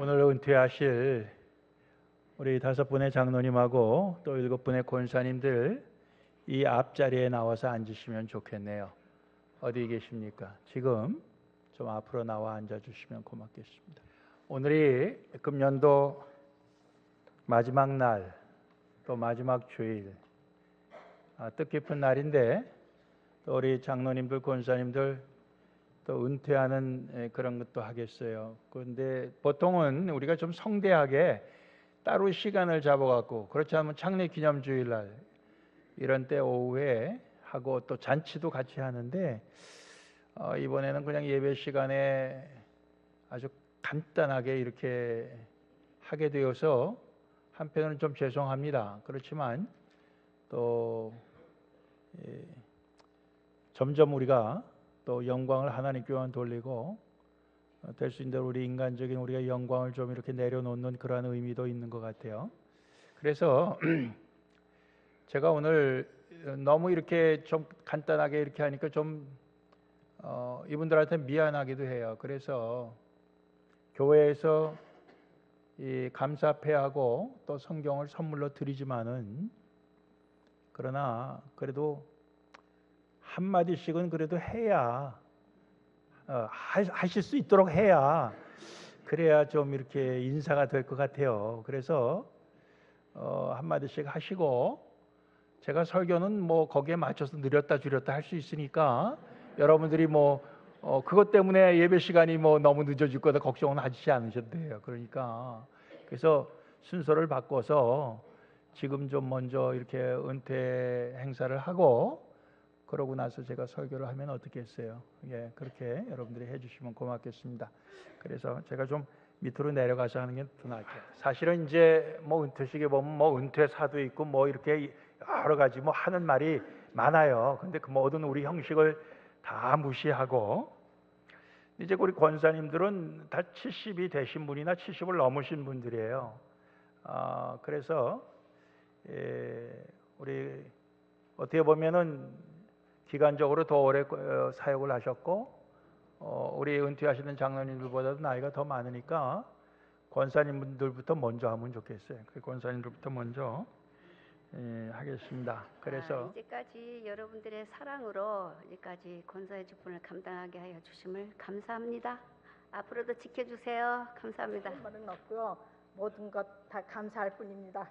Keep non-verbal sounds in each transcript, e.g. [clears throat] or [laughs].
오늘 은퇴하실 우리 다섯 분의 장로님하고 또 일곱 분의 권사님들 이 앞자리에 나와서 앉으시면 좋겠네요. 어디 계십니까? 지금 좀 앞으로 나와 앉아 주시면 고맙겠습니다. 오늘이 금년도 마지막 날, 또 마지막 주일, 아, 뜻깊은 날인데 또 우리 장로님들, 권사님들 또 은퇴하는 에, 그런 것도 하겠어요. 그런데 보통은 우리가 좀 성대하게 따로 시간을 잡아갖고 그렇지 않으면 창립 기념 주일날 이런 때 오후에 하고 또 잔치도 같이 하는데 어, 이번에는 그냥 예배 시간에 아주 간단하게 이렇게 하게 되어서 한편으로는 좀 죄송합니다. 그렇지만 또 예, 점점 우리가 또 영광을 하나님께만 돌리고 어, 될수 있는 대로 우리 인간적인 우리가 영광을 좀 이렇게 내려놓는 그러한 의미도 있는 것 같아요. 그래서 [clears throat] 제가 오늘 너무 이렇게 좀 간단하게 이렇게 하니까 좀 어, 이분들한테 미안하기도 해요. 그래서 교회에서 이 감사패하고 또 성경을 선물로 드리지만은 그러나 그래도 한 마디씩은 그래도 해야 어, 하- 하실 수 있도록 해야 그래야 좀 이렇게 인사가 될 것 같아요. 그래서 어, 한 마디씩 하시고 제가 설교는 뭐 거기에 맞춰서 느렸다 줄였다 할 수 있으니까 여러분들이 뭐 어, 그것 때문에 예배 시간이 뭐 너무 늦어질 거다 걱정은 하지 않으셔도 돼요. 그러니까 그래서 순서를 바꿔서 지금 좀 먼저 이렇게 은퇴 행사를 하고 그러고 나서 제가 설교를 하면 어떻겠어요? 예, 그렇게 여러분들이 해주시면 고맙겠습니다. 그래서 제가 좀 밑으로 내려가서 하는 게 더 나을게요. 사실은 이제 뭐 은퇴식에 보면 뭐 은퇴사도 있고 뭐 이렇게 여러 가지 뭐 하는 말이 많아요. 근데 그 모든 우리 형식을 다 무시하고 이제 우리 권사님들은 다 70이 되신 분이나 70을 넘으신 분들이에요. 아, 그래서 예, 우리 어떻게 보면은 기간적으로 더 오래 어, 사역을 하셨고 어, 우리 은퇴하시는 장로님들보다도 나이가 더 많으니까 권사님들부터 먼저 하면 좋겠어요. 그 권사님들부터 먼저 예, 하겠습니다. 그래서 아, 이제까지 여러분들의 사랑으로 이제까지 권사의 직분을 감당하게 하여 주심을 감사합니다. 앞으로도 지켜주세요. 감사합니다. 말은 없고요. 모든 것 다 감사할 뿐입니다.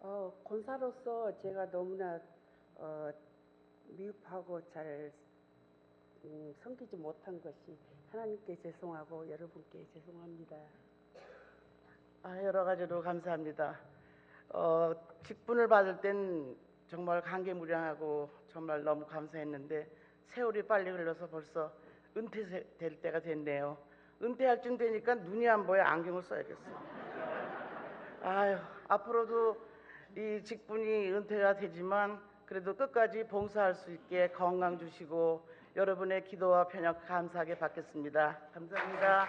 어, 권사로서 제가 너무나 어, 미흡하고 잘 음, 섬기지 못한 것이 하나님께 죄송하고 여러분께 죄송합니다. 아, 여러 가지로 감사합니다. 어, 직분을 받을 땐 정말 감개무량하고 정말 너무 감사했는데 세월이 빨리 흘러서 벌써 은퇴될 때가 됐네요. 은퇴할 쯤 되니까 눈이 안 보여 안경을 써야겠어요. 아유, 앞으로도 이 직분이 은퇴가 되지만 그래도 끝까지 봉사할 수 있게 건강 주시고 여러분의 기도와 편역 감사하게 받겠습니다. 감사합니다.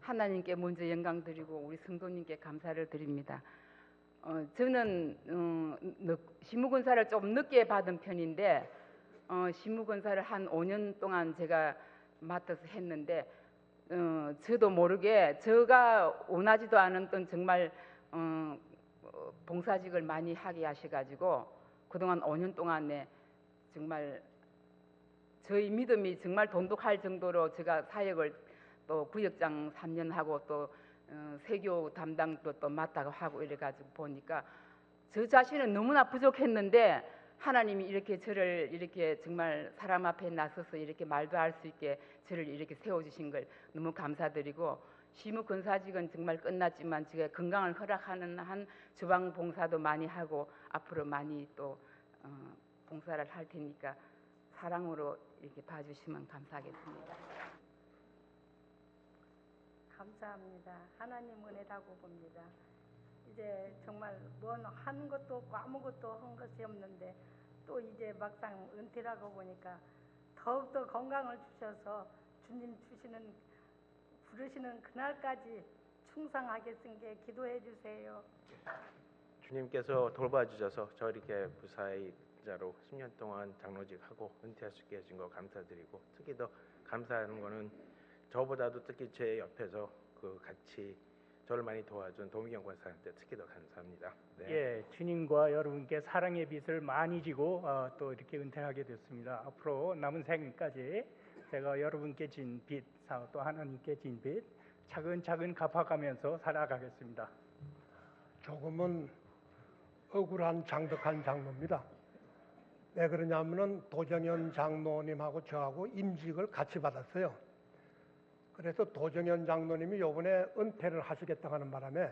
하나님께 먼저 영광 드리고 우리 성도님께 감사를 드립니다. 어, 저는 어, 늦- 시무근사를 좀 늦게 받은 편인데 어, 시무근사를 한 5년 동안 제가 맡아서 했는데 어, 저도 모르게 제가 원하지도 않았던 정말 어, 어, 봉사직을 많이 하게 하셔가지고 그동안 5년 동안에 정말 저희 믿음이 정말 돈독할 정도로 제가 사역을 또 구역장 3년 하고 또 어, 세교 담당도 또 맡다가 하고 이래가지고 보니까 저 자신은 너무나 부족했는데 하나님이 이렇게 저를 이렇게 정말 사람 앞에 나서서 이렇게 말도 할 수 있게 저를 이렇게 세워주신 걸 너무 감사드리고 시무 근사직은 정말 끝났지만 제가 건강을 허락하는 한 주방 봉사도 많이 하고 앞으로 많이 또 어, 봉사를 할 테니까 사랑으로 이렇게 봐주시면 감사하겠습니다. 감사합니다. 하나님 은혜라고 봅니다. 이제 정말 뭔한 것도 없고 아무것도 한 것이 없는데 또 이제 막상 은퇴라고 보니까 더욱더 건강을 주셔서 주님 주시는 부르시는 그날까지 충성하겠으니까 기도해 주세요. 주님께서 돌봐주셔서 저 이렇게 부사의자로 10년 동안 장로직 하고 은퇴할 수 있게 해준 거 감사드리고 특히 더 감사하는 거는 저보다도 특히 제 옆에서 그 같이 저를 많이 도와준 도미경 권사한테 특히 더 감사합니다. 네. 예, 주님과 여러분께 사랑의 빚을 많이 지고 어, 또 이렇게 은퇴하게 됐습니다. 앞으로 남은 생까지 제가 여러분께 진 빚, 사- 또 하나님께 진 빚 차근차근 갚아가면서 살아가겠습니다. 조금은 억울한 장덕한 장로입니다. 왜 그러냐면은 도정현 장로님하고 저하고 임직을 같이 받았어요. 그래서 도정현 장로님이 요번에 은퇴를 하시겠다고 하는 바람에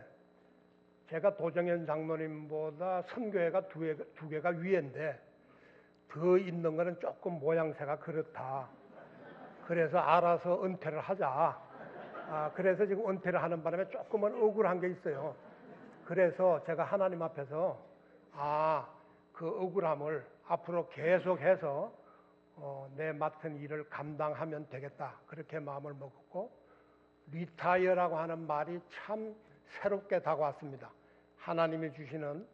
제가 도정현 장로님보다 선교회가 두, 개, 두 개가 위인데 더 있는 거는 조금 모양새가 그렇다. 그래서 알아서 은퇴를 하자. 아, 그래서 지금 은퇴를 하는 바람에 조금은 억울한 게 있어요. 그래서 제가 하나님 앞에서 아, 그 억울함을 앞으로 계속해서 어, 내 맡은 일을 감당하면 되겠다. 그렇게 마음을 먹었고 리타이어라고 하는 말이 참 새롭게 다가왔습니다. 하나님이 주시는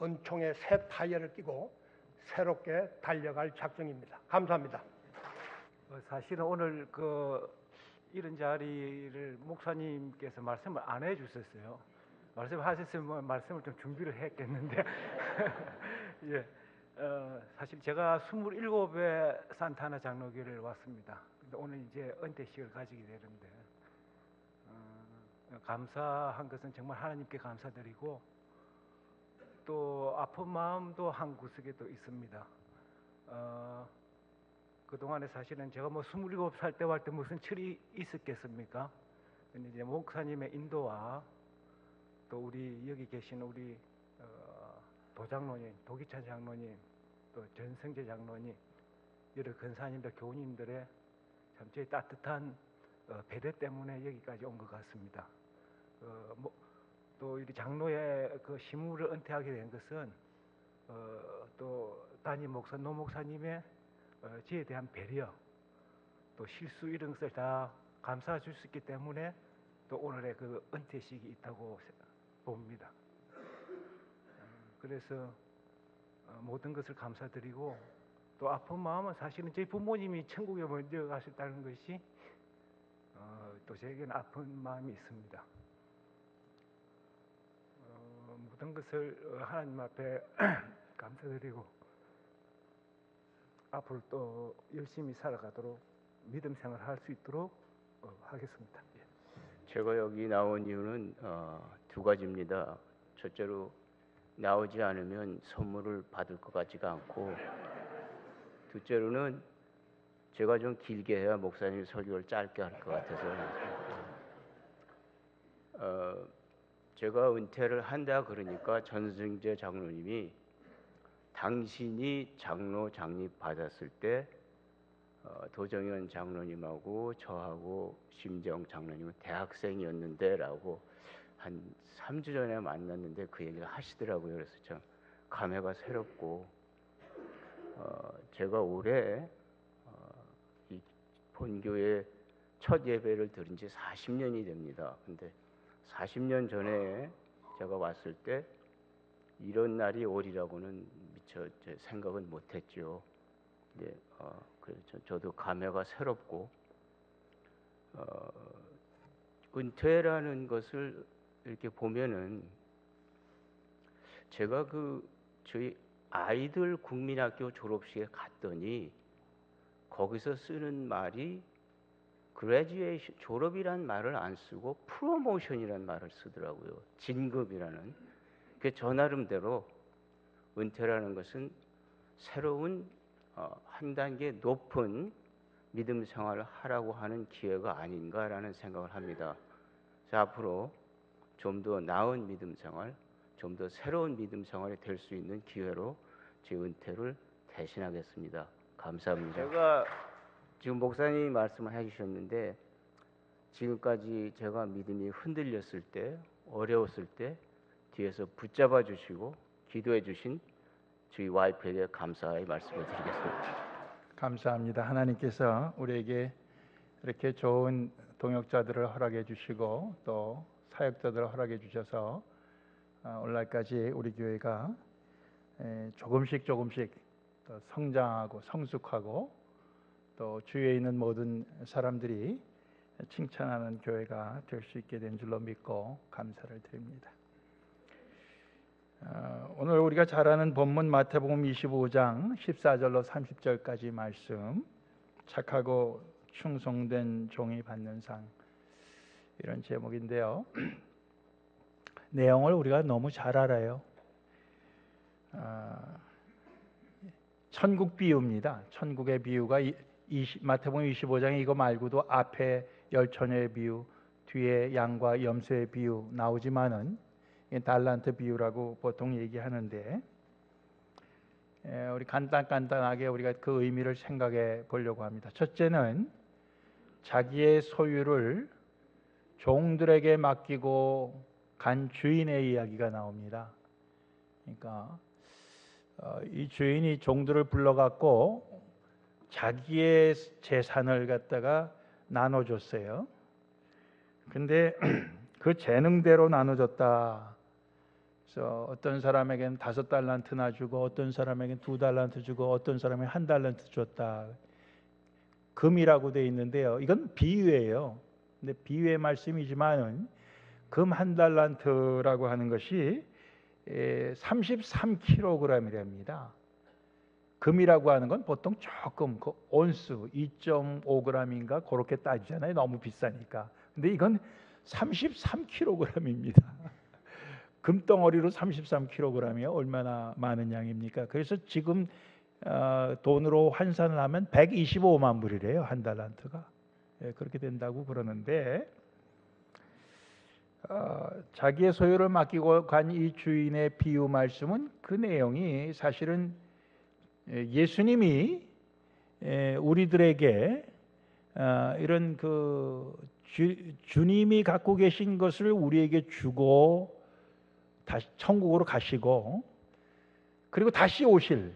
은총의 새 타이어를 끼고 새롭게 달려갈 작정입니다. 감사합니다. 어, 사실은 오늘 그 이런 자리를 목사님께서 말씀을 안 해주셨어요. 말씀하셨으면 말씀을 좀 준비를 했겠는데, [laughs] 예, 어, 사실 제가 27회 산타나 장로교를 왔습니다. 근데 오늘 이제 은퇴식을 가지게 되는데, 어, 감사한 것은 정말 하나님께 감사드리고, 또 아픈 마음도 한 구석에 또 있습니다. 어, 그동안에 사실은 제가 뭐 27살 때 할 때 무슨 철이 있었겠습니까? 근데 이제 목사님의 인도와 또 우리 여기 계신 우리 어, 도장로님, 도기찬 장로님, 또 전성재 장로님, 여러 근사님들, 교우님들의 참 저희 따뜻한 어, 배려 때문에 여기까지 온 것 같습니다. 어, 뭐, 또 우리 장로의 그 시무를 은퇴하게 된 것은 어, 또 담임 목사, 노 목사님의 어, 저에 대한 배려, 또 실수 이런 것을 다 감사해 줄 수 있기 때문에 또 오늘의 그 은퇴식이 있다고 세- 봅니다. 음, 그래서 어, 모든 것을 감사드리고 또 아픈 마음은 사실은 저희 부모님이 천국에 먼저 가셨다는 것이 어, 또 저에게는 아픈 마음이 있습니다. 어, 모든 것을 어, 하나님 앞에 [clears throat] 감사드리고 앞으로 또 열심히 살아가도록 믿음 생활 할 수 있도록 어, 하겠습니다. 예. 제가 여기 나온 이유는 어, 두 가지입니다. 첫째로 나오지 않으면 선물을 받을 것 같지가 않고 둘째로는 제가 좀 길게 해야 목사님 설교를 짧게 할 것 같아서 어, 제가 은퇴를 한다 그러니까 전승재 장로님이 당신이 장로 장립 받았을 때 어, 도정현 장로님하고 저하고 심정 장로님은 대학생이었는데라고 한 3주 전에 만났는데 그 얘기를 하시더라고요. 그래서 참 감회가 새롭고 어, 제가 올해 어, 이 본교회 첫 예배를 드린 지 40년이 됩니다. 근데 40년 전에 제가 왔을 때 이런 날이 오리라고는 미처 제 생각은 못했죠. 네, 어, 그래서 저- 저도 감회가 새롭고 어, 은퇴라는 것을 이렇게 보면은 제가 그 저희 아이들 국민학교 졸업식에 갔더니 거기서 쓰는 말이 그레지에이션 졸업이란 말을 안 쓰고 프로모션이란 말을 쓰더라고요. 진급이라는. 그 저 나름대로 은퇴라는 것은 새로운 어, 한 단계 높은 믿음 생활을 하라고 하는 기회가 아닌가라는 생각을 합니다. 자, 앞으로 좀 더 나은 믿음 생활, 좀 더 새로운 믿음 생활이 될 수 있는 기회로 제 은퇴를 대신하겠습니다. 감사합니다. 제가 지금 목사님이 말씀을 해주셨는데 지금까지 제가 믿음이 흔들렸을 때, 어려웠을 때 뒤에서 붙잡아 주시고 기도해 주신 저희 와이프에게 감사의 말씀을 드리겠습니다. 감사합니다. 하나님께서 우리에게 이렇게 좋은 동역자들을 허락해 주시고 또 사역자들을 허락해 주셔서 아, 오늘날까지 우리 교회가 에, 조금씩 조금씩 또 성장하고 성숙하고 또 주위에 있는 모든 사람들이 칭찬하는 교회가 될 수 있게 된 줄로 믿고 감사를 드립니다. 어, 오늘 우리가 잘 아는 본문 마태복음 25장 14절로 30절까지 말씀 착하고 충성된 종이 받는 상 이런 제목인데요. [clears throat] 내용을 우리가 너무 잘 알아요. 아, 천국 비유입니다. 천국의 비유가 이- 이시- 마태복음 25장에 이거 말고도 앞에 열 처녀의 비유, 뒤에 양과 염소의 비유 나오지만은 달란트 비유라고 보통 얘기하는데 에, 우리 간단간단하게 우리가 그 의미를 생각해 보려고 합니다. 첫째는 자기의 소유를 종들에게 맡기고 간 주인의 이야기가 나옵니다. 그러니까 어, 이 주인이 종들을 불러갖고 자기의 재산을 갖다가 나눠줬어요. 근데 [clears throat] 그 재능대로 나눠줬다. 그래서 어떤 사람에게는 다섯 달란트나 주고 어떤 사람에게는 두 달란트 주고 어떤 사람에게 한 달란트 줬다. 금이라고 돼 있는데요. 이건 비유예요. 근데 비유의 말씀이지만은 금한 달란트라고 하는 것이 33kg이랍니다. 금이라고 하는 건 보통 조금 그 온수 2.5g인가 그렇게 따지잖아요. 너무 비싸니까. 근데 이건 33kg입니다. 금덩어리로 33kg이면 얼마나 많은 양입니까? 그래서 지금 어, 돈으로 환산을 하면 125만 불이래요 한 달란트가 예, 그렇게 된다고 그러는데 어, 자기의 소유를 맡기고 간 이 주인의 비유 말씀은 그 내용이 사실은 예, 예수님이 예, 우리들에게 아, 이런 그 주, 주님이 갖고 계신 것을 우리에게 주고 다시 천국으로 가시고 그리고 다시 오실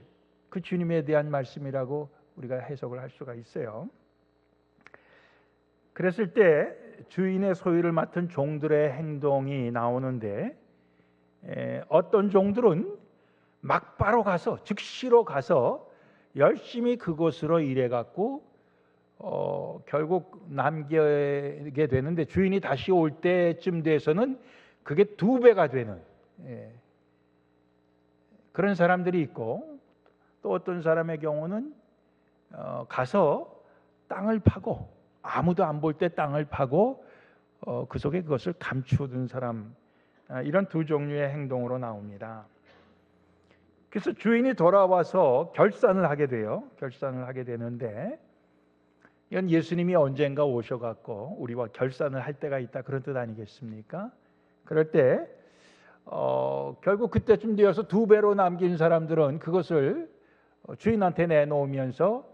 그 주님에 대한 말씀이라고 우리가 해석을 할 수가 있어요. 그랬을 때 주인의 소유를 맡은 종들의 행동이 나오는데 에, 어떤 종들은 막바로 가서 즉시로 가서 열심히 그곳으로 일해 갖고 어, 결국 남게 되는데 주인이 다시 올 때쯤 돼서는 그게 두 배가 되는 예. 그런 사람들이 있고 또 어떤 사람의 경우는 어, 가서 땅을 파고 아무도 안 볼 때 땅을 파고 어, 그 속에 그것을 감추둔 사람 아, 이런 두 종류의 행동으로 나옵니다. 그래서 주인이 돌아와서 결산을 하게 돼요. 결산을 하게 되는데 이건 예수님이 언젠가 오셔갖고 우리와 결산을 할 때가 있다 그런 뜻 아니겠습니까? 그럴 때 어, 결국 그때쯤 되어서 두 배로 남긴 사람들은 그것을 어, 주인한테 내놓으면서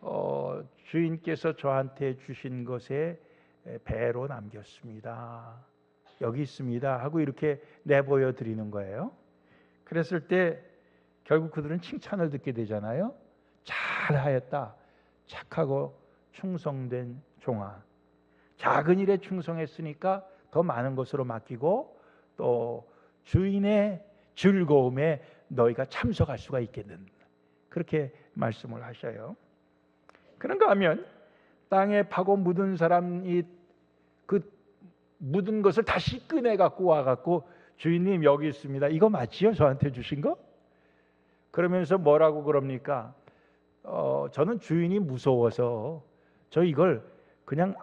어, 주인께서 저한테 주신 것에 배로 남겼습니다. 여기 있습니다. 하고 이렇게 내보여 드리는 거예요. 그랬을 때 결국 그들은 칭찬을 듣게 되잖아요. 잘하였다. 착하고 충성된 종아. 작은 일에 충성했으니까 더 많은 것으로 맡기고 또 주인의 즐거움에 너희가 참석할 수가 있겠는 그렇게 말씀을 하셔요. 그런가 하면 땅에 파고 묻은 사람이 그 묻은 것을 다시 꺼내 갖고 와 갖고 주인님 여기 있습니다. 이거 맞지요? 저한테 주신 거? 그러면서 뭐라고 그럽니까? 어, 저는 주인이 무서워서 저 이걸 그냥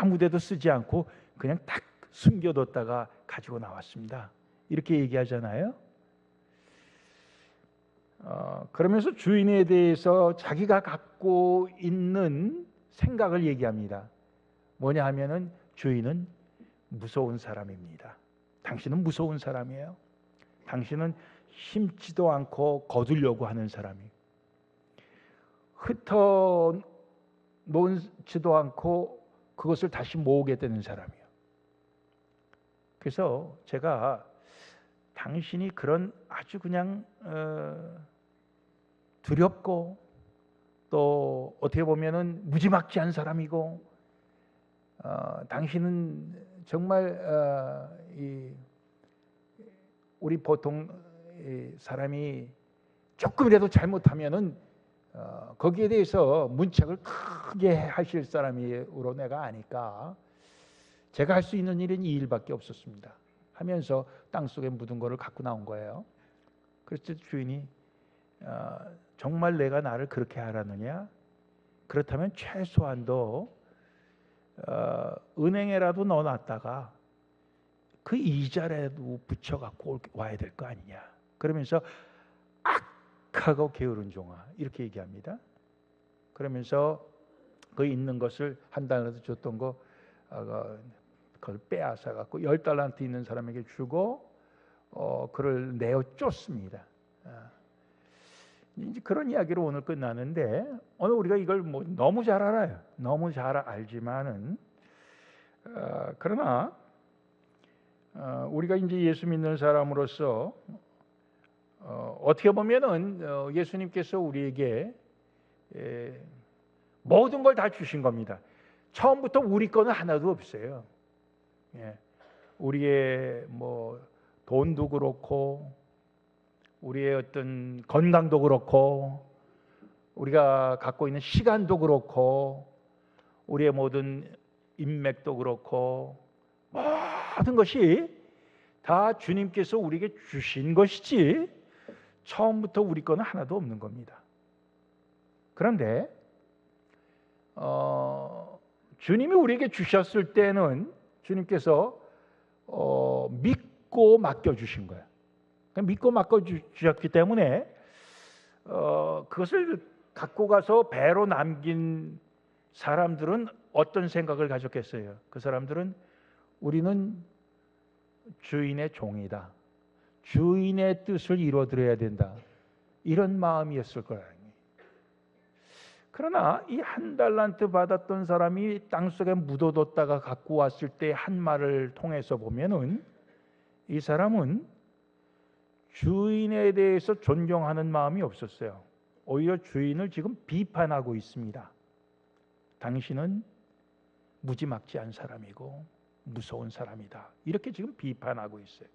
아무데도 쓰지 않고 그냥 딱 숨겨뒀다가 가지고 나왔습니다. 이렇게 얘기하잖아요. 어, 그러면서 주인에 대해서 자기가 갖고 있는 생각을 얘기합니다. 뭐냐 하면은 주인은 무서운 사람입니다. 당신은 무서운 사람이에요. 당신은 심지도 않고 거두려고 하는 사람이. 흩어 놓지도 않고 그것을 다시 모으게 되는 사람이에요. 그래서 제가 당신이 그런 아주 그냥 어, 두렵고 또 어떻게 보면은 무지막지한 사람이고 어, 당신은 정말 어, 이, 우리 보통 이 사람이 조금이라도 잘못하면은 어, 거기에 대해서 문책을 크게 하실 사람이로 내가 아니까 제가 할 수 있는 일은 이 일밖에 없었습니다. 하면서 땅 속에 묻은 거를 갖고 나온 거예요. 때 주인이 어, 정말 내가 나를 그렇게 하라느냐? 그렇다면 최소한도 어, 은행에라도 넣어놨다가 그 이자라도 붙여갖고 올- 와야 될 거 아니냐? 그러면서 악하고 게으른 종아 이렇게 얘기합니다. 그러면서 그 있는 것을 한 달러도 줬던 거 어, 그- 그걸 빼앗아 갖고 열 달란트 있는 사람에게 주고 어, 그를 내어 쫓습니다. 아. 이제 그런 이야기로 오늘 끝나는데 오늘 우리가 이걸 뭐 너무 잘 알아요. 너무 잘 알지만은 어, 그러나 어, 우리가 이제 예수 믿는 사람으로서 어, 어떻게 보면은 어, 예수님께서 우리에게 에, 모든 걸 다 주신 겁니다. 처음부터 우리 거는 하나도 없어요. 예. 우리의 뭐 돈도 그렇고 우리의 어떤 건강도 그렇고 우리가 갖고 있는 시간도 그렇고 우리의 모든 인맥도 그렇고 모든 것이 다 주님께서 우리에게 주신 것이지 처음부터 우리 거는 하나도 없는 겁니다. 그런데 어, 주님이 우리에게 주셨을 때는 주님께서 어, 믿고 맡겨 주신 거예요. 그러니까 믿고 맡겨 주- 주셨기 때문에 어, 그것을 갖고 가서 배로 남긴 사람들은 어떤 생각을 가졌겠어요? 그 사람들은 우리는 주인의 종이다. 주인의 뜻을 이루어드려야 된다. 이런 마음이었을 거예요. 그러나 이 한 달란트 받았던 사람이 땅 속에 묻어뒀다가 갖고 왔을 때 한 말을 통해서 보면은 이 사람은 주인에 대해서 존경하는 마음이 없었어요. 오히려 주인을 지금 비판하고 있습니다. 당신은 무지막지한 사람이고 무서운 사람이다. 이렇게 지금 비판하고 있어요.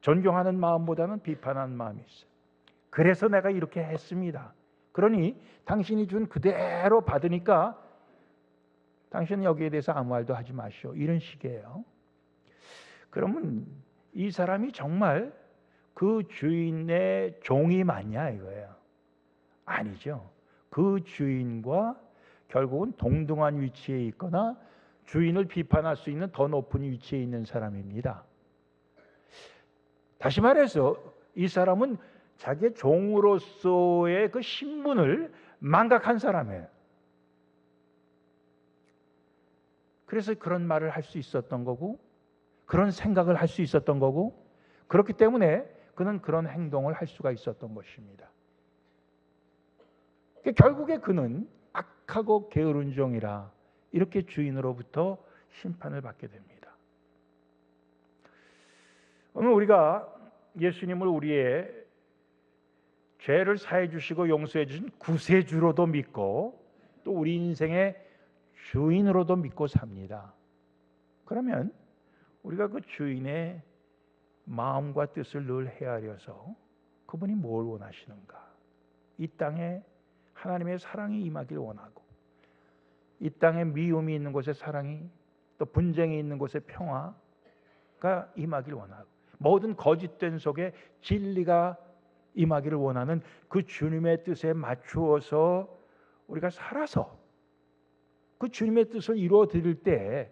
존경하는 마음보다는 비판하는 마음이 있어요. 그래서 내가 이렇게 했습니다. 그러니 당신이 준 그대로 받으니까 당신은 여기에 대해서 아무 말도 하지 마시오. 이런 식이에요. 그러면 이 사람이 정말 그 주인의 종이 맞냐 이거예요. 아니죠. 그 주인과 결국은 동등한 위치에 있거나 주인을 비판할 수 있는 더 높은 위치에 있는 사람입니다. 다시 말해서 이 사람은 자기의 종으로서의 그 신분을 망각한 사람이에요. 그래서 그런 말을 할 수 있었던 거고 그런 생각을 할 수 있었던 거고 그렇기 때문에 그는 그런 행동을 할 수가 있었던 것입니다. 그러니까 결국에 그는 악하고 게으른 종이라 이렇게 주인으로부터 심판을 받게 됩니다. 오늘 우리가 예수님을 우리의 죄를 사해 주시고 용서해 주신 구세주로도 믿고 또 우리 인생의 주인으로도 믿고 삽니다. 그러면 우리가 그 주인의 마음과 뜻을 늘 헤아려서 그분이 뭘 원하시는가? 이 땅에 하나님의 사랑이 임하길 원하고 이 땅에 미움이 있는 곳에 사랑이 또 분쟁이 있는 곳에 평화가 임하길 원하고 모든 거짓된 속에 진리가 임하기를 원하는 그 주님의 뜻에 맞추어서 우리가 살아서 그 주님의 뜻을 이루어 드릴 때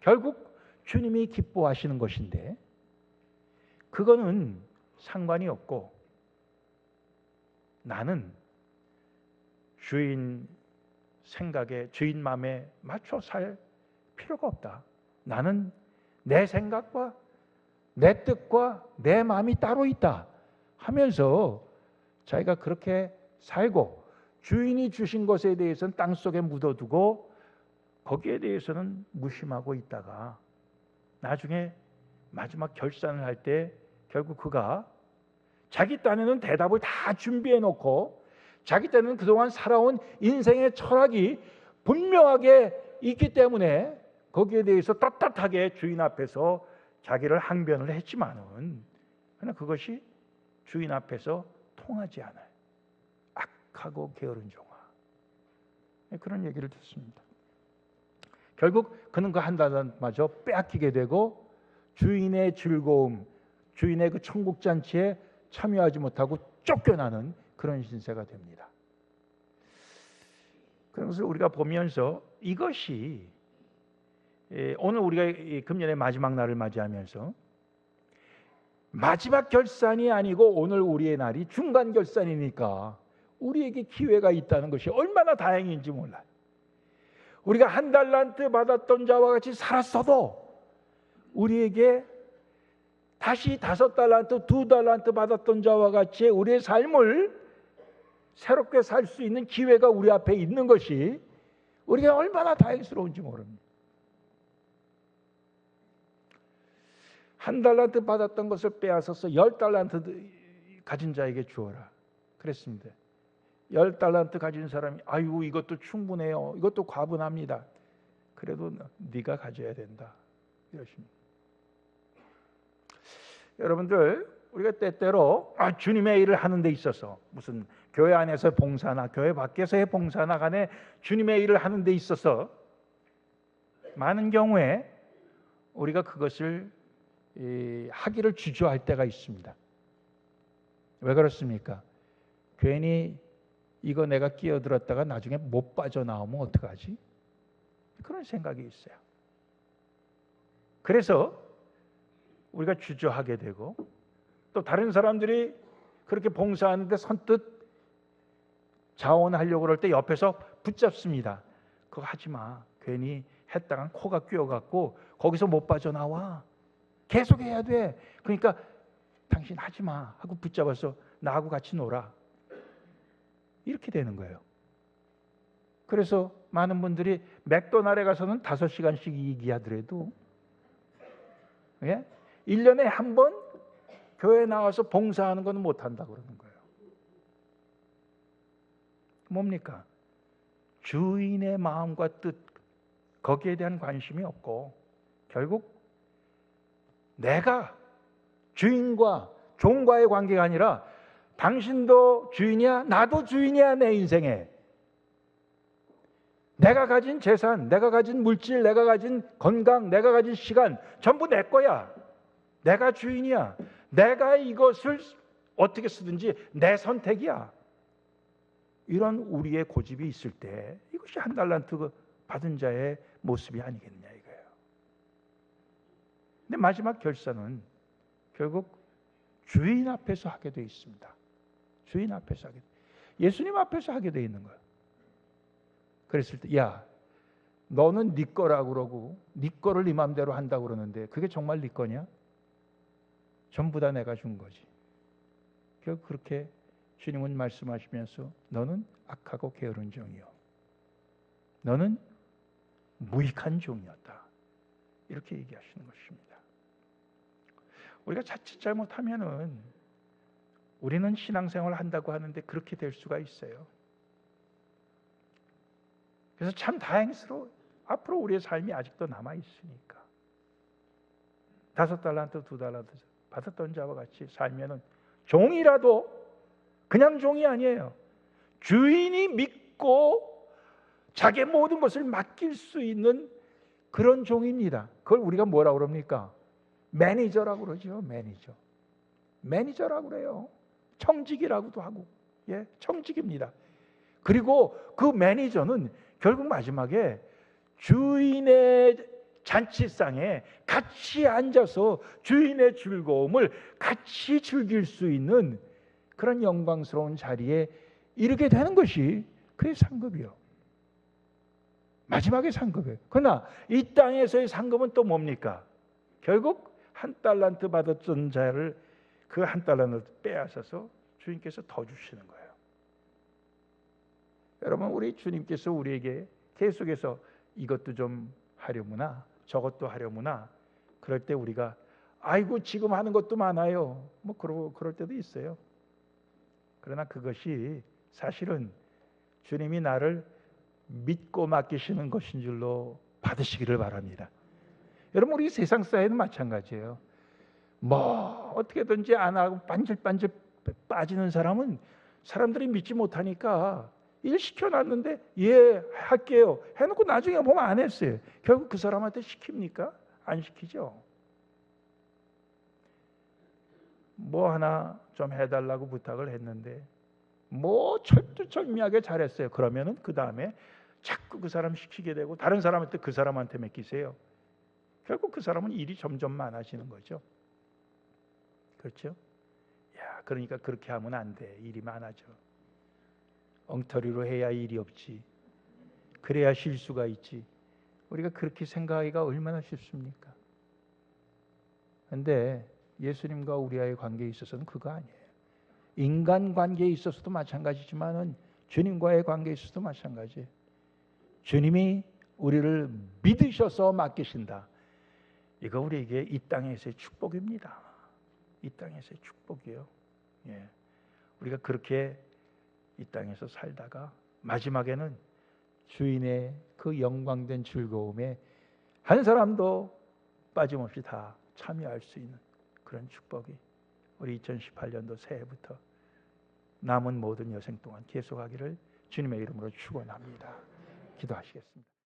결국 주님이 기뻐하시는 것인데 그거는 상관이 없고 나는 주인 생각에 주인 마음에 맞춰 살 필요가 없다. 나는 내 생각과 내 뜻과 내 마음이 따로 있다 하면서 자기가 그렇게 살고 주인이 주신 것에 대해서는 땅 속에 묻어두고 거기에 대해서는 무심하고 있다가 나중에 마지막 결산을 할 때 결국 그가 자기 딴에는 대답을 다 준비해 놓고 자기 딴에는 그동안 살아온 인생의 철학이 분명하게 있기 때문에 거기에 대해서 떳떳하게 주인 앞에서 자기를 항변을 했지만은 그러나 그것이 주인 앞에서 통하지 않아요. 악하고 게으른 종아. 예, 그런 얘기를 듣습니다. 결국 그는 그한 달란트마저 빼앗기게 되고 주인의 즐거움, 주인의 그 천국 잔치에 참여하지 못하고 쫓겨나는 그런 신세가 됩니다. 그래서 우리가 보면서 이것이 예, 오늘 우리가 이 금년의 마지막 날을 맞이하면서 마지막 결산이 아니고 오늘 우리의 날이 중간 결산이니까 우리에게 기회가 있다는 것이 얼마나 다행인지 몰라요. 우리가 한 달란트 받았던 자와 같이 살았어도 우리에게 다시 다섯 달란트, 두 달란트 받았던 자와 같이 우리의 삶을 새롭게 살 수 있는 기회가 우리 앞에 있는 것이 우리가 얼마나 다행스러운지 모릅니다. 한 달란트 받았던 것을 빼앗아서 열 달란트 가진 자에게 주어라. 그랬습니다. 열 달란트 가진 사람이 아이고 이것도 충분해요. 이것도 과분합니다. 그래도 네가 가져야 된다. 이러십니다. 여러분들 우리가 때때로 아, 주님의 일을 하는 데 있어서 무슨 교회 안에서 봉사나 교회 밖에서의 봉사나 간에 주님의 일을 하는 데 있어서 많은 경우에 우리가 그것을 이, 하기를 주저할 때가 있습니다. 왜 그렇습니까? 괜히 이거 내가 끼어들었다가 나중에 못 빠져나오면 어떡하지? 그런 생각이 있어요. 그래서 우리가 주저하게 되고 또 다른 사람들이 그렇게 봉사하는데 선뜻 자원하려고 그럴 때 옆에서 붙잡습니다. 그거 하지 마. 괜히 했다간 코가 끼어갖고 거기서 못 빠져나와. 계속 해야 돼. 그러니까 당신 하지 마 하고 붙잡아서 나하고 같이 놀아. 이렇게 되는 거예요. 그래서 많은 분들이 맥도날에 가서는 다섯 시간씩 얘기하더라도 예? 1년에 한 번 교회 나와서 봉사하는 것은 못 한다 그러는 거예요. 뭡니까? 주인의 마음과 뜻 거기에 대한 관심이 없고 결국 내가 주인과 종과의 관계가 아니라 당신도 주인이야, 나도 주인이야 내 인생에. 내가 가진 재산, 내가 가진 물질, 내가 가진 건강, 내가 가진 시간 전부 내 거야. 내가 주인이야. 내가 이것을 어떻게 쓰든지 내 선택이야. 이런 우리의 고집이 있을 때 이것이 한 달란트 받은 자의 모습이 아니겠느냐. 근데 마지막 결산은 결국 주인 앞에서 하게 돼 있습니다. 주인 앞에서 하게 돼. 예수님 앞에서 하게 돼 있는 거예요. 그랬을 때, 야, 너는 네 거라고 그러고 네 거를 네 맘대로 한다고 그러는데 그게 정말 네 거냐? 전부 다 내가 준 거지. 결국 그렇게 주님은 말씀하시면서 너는 악하고 게으른 종이요. 너는 무익한 종이었다. 이렇게 얘기하시는 것입니다. 우리가 자칫 잘못하면은 우리는 신앙생활을 한다고 하는데 그렇게 될 수가 있어요. 그래서 참 다행스러워. 앞으로 우리의 삶이 아직도 남아 있으니까. 다섯 달란트, 두 달란트 받았던 자와 같이 살면은 종이라도 그냥 종이 아니에요. 주인이 믿고 자기의 모든 것을 맡길 수 있는 그런 종입니다. 그걸 우리가 뭐라고 그럽니까? 매니저라고 그러죠. 매니저. 매니저라고 그래요. 청직이라고도 하고. 예, 청직입니다. 그리고 그 매니저는 결국 마지막에 주인의 잔치상에 같이 앉아서 주인의 즐거움을 같이 즐길 수 있는 그런 영광스러운 자리에 이르게 되는 것이 그의 상급이요. 마지막에 상급이에요. 그러나 이 땅에서의 상급은 또 뭡니까? 결국 한 달란트 받았던 자를 그 한 달란트 빼앗아서 주님께서 더 주시는 거예요. 여러분 우리 주님께서 우리에게 계속해서 이것도 좀 하려무나 저것도 하려무나 그럴 때 우리가 아이고 지금 하는 것도 많아요. 뭐 그러 그럴 때도 있어요. 그러나 그것이 사실은 주님이 나를 믿고 맡기시는 것인 줄로 받으시기를 바랍니다. 여러분 우리 세상 사회는 마찬가지예요. 뭐 어떻게든지 안 하고 반질반질 빠지는 사람은 사람들이 믿지 못하니까 일 시켜놨는데 예 할게요 해놓고 나중에 보면 안 했어요. 결국 그 사람한테 시킵니까? 안 시키죠. 뭐 하나 좀 해달라고 부탁을 했는데 뭐 철두철미하게 잘했어요. 그러면은 그 다음에 자꾸 그 사람 시키게 되고 다른 사람한테 그 사람한테 맡기세요. 결국 그 사람은 일이 점점 많아지는 거죠. 그렇죠? 야, 그러니까 그렇게 하면 안 돼. 일이 많아져. 엉터리로 해야 일이 없지. 그래야 실수가 있지. 우리가 그렇게 생각하기가 얼마나 쉽습니까? 근데 예수님과 우리와의 관계에 있어서는 그거 아니에요. 인간 관계에 있어서도 마찬가지지만은 주님과의 관계에 있어서도 마찬가지예요. 주님이 우리를 믿으셔서 맡기신다. 이거 우리에게 이 땅에서의 축복입니다. 이 땅에서의 축복이에요. 예. 우리가 그렇게 이 땅에서 살다가 마지막에는 주인의 그 영광된 즐거움에 한 사람도 빠짐없이 다 참여할 수 있는 그런 축복이 우리 2018년도 새해부터 남은 모든 여생 동안 계속하기를 주님의 이름으로 축원합니다. 기도하시겠습니다.